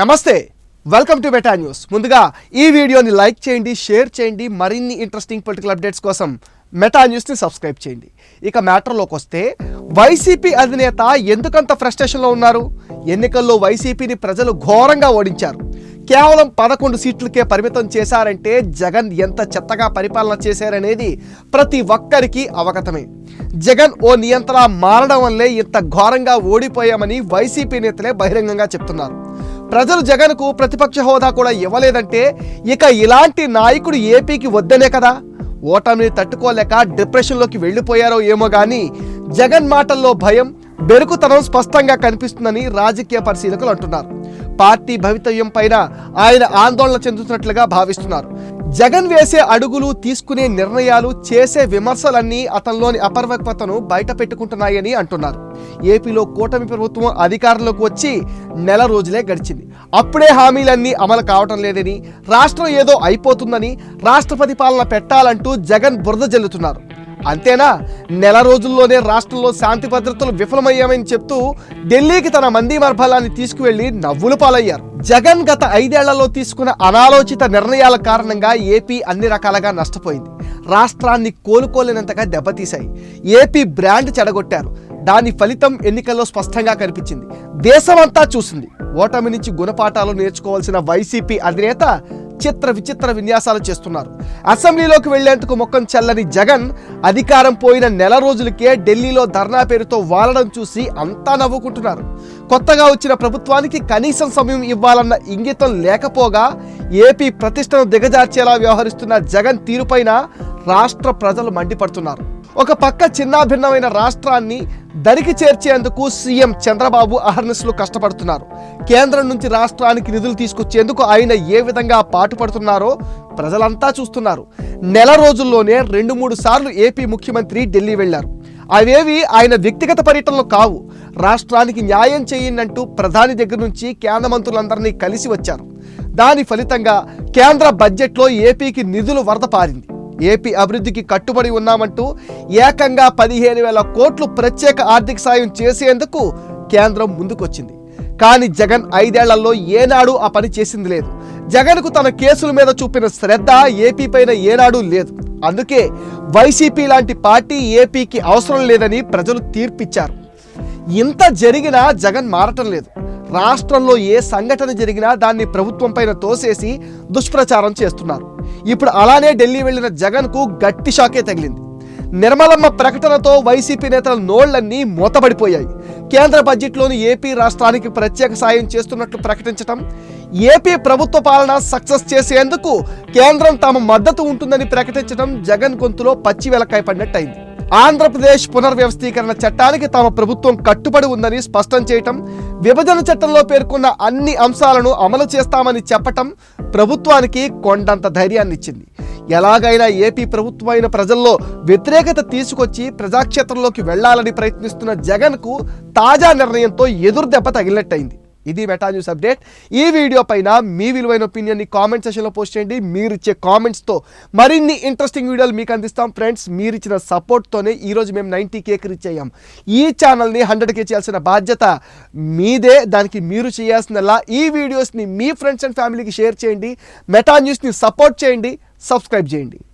నమస్తే welcome to beta news ముందుగా ఈ వీడియోని లైక్ చేయండి షేర్ చేయండి మరిన్ని ఇంట్రెస్టింగ్ పొలిటికల్ అప్డేట్స్ కోసం మెటా న్యూస్ని సబ్స్క్రైబ్ చేయండి. ఇక మ్యాటర్లోకి వస్తే వైసీపీ అధినేత ఎందుకంత ఫ్రస్ట్రేషన్లో ఉన్నారు? ఎన్నికల్లో వైసీపీని ప్రజలు ఘోరంగా ఓడించారు. కేవలం పదకొండు సీట్లకే పరిమితం చేశారంటే జగన్ ఎంత చెత్తగా పరిపాలన చేశారనేది ప్రతి ఒక్కరికి అవగతమే. జగన్ ఓ నియంత్రణ మారడం వల్లే ఇంత ఘోరంగా ఓడిపోయామని వైసీపీ నేతలే బహిరంగంగా చెప్తున్నారు. ప్రజలు జగన్కు ప్రతిపక్ష హోదా కూడా ఇవ్వలేదంటే ఇక ఇలాంటి నాయకుడు ఏపీకి వద్దనే కదా. ఓటమిని తట్టుకోలేక డిప్రెషన్లోకి వెళ్ళిపోయారో ఏమో కానీ జగన్ మాటల్లో భయం బెరుకుతనం స్పష్టంగా కనిపిస్తుందని రాజకీయ పరిశీలకులు అంటున్నారు. పార్టీ భవితవ్యం పైన ఆయన ఆందోళన చెందుతున్నట్లుగా భావిస్తున్నారు. జగన్ వేసే అడుగులు తీసుకునే నిర్ణయాలు చేసే విమర్శలన్నీ అతనిలోని అపర్వక్వతను బయట పెట్టుకుంటున్నాయని అంటున్నారు. ఏపీలో కూటమి ప్రభుత్వం అధికారంలోకి వచ్చి నెల రోజులే గడిచింది. అప్పుడే హామీలన్నీ అమలు కావటం లేదని రాష్ట్రం ఏదో అయిపోతుందని రాష్ట్రపతి పాలన పెట్టాలంటూ జగన్ బురద జల్లుతున్నారు. అంతేనా? నెల రోజుల్లోనే రాష్ట్రంలో శాంతి భద్రతలు విఫలమయ్యామని చెప్తూ ఢిల్లీకి తన మంది మర్బలాన్ని తీసుకువెళ్ళి నవ్వులు పాలయ్యారు. జగన్ గత ఐదేళ్ళలో తీసుకున్న అనాలోచిత నిర్ణయాల కారణంగా ఏపీ అన్ని రకాలుగా నష్టపోయింది. రాష్ట్రాన్ని కోలుకోలేనంతగా దెబ్బతీశాయి. AP brand చెడగొట్టారు. దాని ఫలితం ఎన్నికల్లో స్పష్టంగా కనిపించింది. దేశమంతా చూసింది. ఓటమి నుంచి గుణపాఠాలు నేర్చుకోవాల్సిన వైసీపీ అధినేత విచిత్ర విచిత్ర విన్యాసాలు చేస్తున్నారు. అసెంబ్లీలోకి వెళ్ళేందుకు ముఖం చల్లని జగన్ అధికారం పోయిన నెల రోజులకే ఢిల్లీలో ధర్నా పేరుతో వాలడం చూసి అంతా నవ్వుకుంటున్నారు. కొత్తగా వచ్చిన ప్రభుత్వానికి కనీసం సమయం ఇవ్వాలన్న ఇంగితం లేకపోగా ఏపీ ప్రతిష్టను దిగజార్చేలా వ్యవహరిస్తున్న జగన్ తీరుపైన రాష్ట్ర ప్రజలు మండిపడుతున్నారు. ఒక పక్క చిన్నాభిన్నమైన రాష్ట్రాన్ని దరికి చేర్చేందుకు సీఎం చంద్రబాబు అహర్నిస్లు కష్టపడుతున్నారు. కేంద్రం నుంచి రాష్ట్రానికి నిధులు తీసుకొచ్చేందుకు ఆయన ఏ విధంగా పాటుపడుతున్నారో ప్రజలంతా చూస్తున్నారు. నెల రోజుల్లోనే రెండు మూడు సార్లు ఏపీ ముఖ్యమంత్రి ఢిల్లీ వెళ్ళారు అవేవి ఆయన వ్యక్తిగత పర్యటనలు కావు. రాష్ట్రానికి న్యాయం చేయిందంటూ ప్రధాని దగ్గర నుంచి కేంద్ర మంత్రులందరినీ కలిసి వచ్చారు. దాని ఫలితంగా కేంద్ర బడ్జెట్లో ఏపీకి నిధులు వరద పారింది. ఏపీ అభివృద్ధికి కట్టుబడి ఉన్నామంటూ ఏకంగా పదిహేను వేల కోట్లు ప్రత్యేక ఆర్థిక సాయం చేసేందుకు కేంద్రం ముందుకొచ్చింది. కానీ జగన్ ఐదేళ్ళలో ఏనాడు ఆ పని చేసింది లేదు. జగన్కు తన కేసుల మీద చూపిన శ్రద్ధ ఏపీ పైన ఏనాడు లేదు. అందుకే వైసీపీ లాంటి పార్టీ ఏపీకి అవసరం లేదని ప్రజలు తీర్పిచ్చారు. ఇంత జరిగినా జగన్ మారటం లేదు. రాష్ట్రంలో ఏ సంఘటన జరిగినా దాన్ని ప్రభుత్వం పైన తోసేసి దుష్ప్రచారం చేస్తున్నారు. ఇప్పుడు అలానే ఢిల్లీ వెళ్ళిన జగన్కు గట్టి షాకే తగిలింది. నిర్మలమ్మ ప్రకటనతో వైసీపీ నేతల నోళ్ళన్నీ మూతబడిపోయాయి కేంద్ర బడ్జెట్లోని ఏపీ రాష్ట్రానికి ప్రత్యేక సాయం చేస్తున్నట్లు ప్రకటించటం ఏపీ ప్రభుత్వ పాలన సక్సెస్ చేసేందుకు కేంద్రం తమ మద్దతు ఉంటుందని ప్రకటించడం జగన్ గొంతులో పచ్చి వెలకాయ పడినట్టయింది. ఆంధ్రప్రదేశ్ పునర్వ్యవస్థీకరణ చట్టానికి తమ ప్రభుత్వం కట్టుబడి ఉందని స్పష్టం చేయటం విభజన చట్టంలో పేర్కొన్న అన్ని అంశాలను అమలు చేస్తామని చెప్పటం ప్రభుత్వానికి కొండంత ధైర్యాన్ని ఇచ్చింది ఎలాగైనా ఏపీ ప్రభుత్వమైన ప్రజల్లో వ్యతిరేకత తీసుకొచ్చి ప్రజాక్షేత్రంలోకి వెళ్ళాలని ప్రయత్నిస్తున్న జగన్కు తాజా నిర్ణయంతో ఎదురు దెబ్బ తగిలినట్టయింది. ఇది మెటా న్యూస్ అప్డేట్ ఈ వీడియో పైన మీ విలువైన ఒపీనియన్ని కామెంట్ సెషన్లో పోస్ట్ చేయండి. మీరు ఇచ్చే కామెంట్స్తో మరిన్ని ఇంట్రెస్టింగ్ వీడియోలు మీకు అందిస్తాం. ఫ్రెండ్స్ మీరు ఇచ్చిన సపోర్ట్తోనే ఈరోజు మేము నైంటీ కేక్ రీచ్ అయ్యాం. ఈ ఛానల్ని హండ్రెడ్ కే చేయాల్సిన బాధ్యత మీదే. దానికి మీరు చేయాల్సిందల్లా ఈ వీడియోస్ని మీ ఫ్రెండ్స్ అండ్ ఫ్యామిలీకి షేర్ చేయండి. మెటా న్యూస్ని సపోర్ట్ చేయండి. సబ్స్క్రైబ్ చేయండి.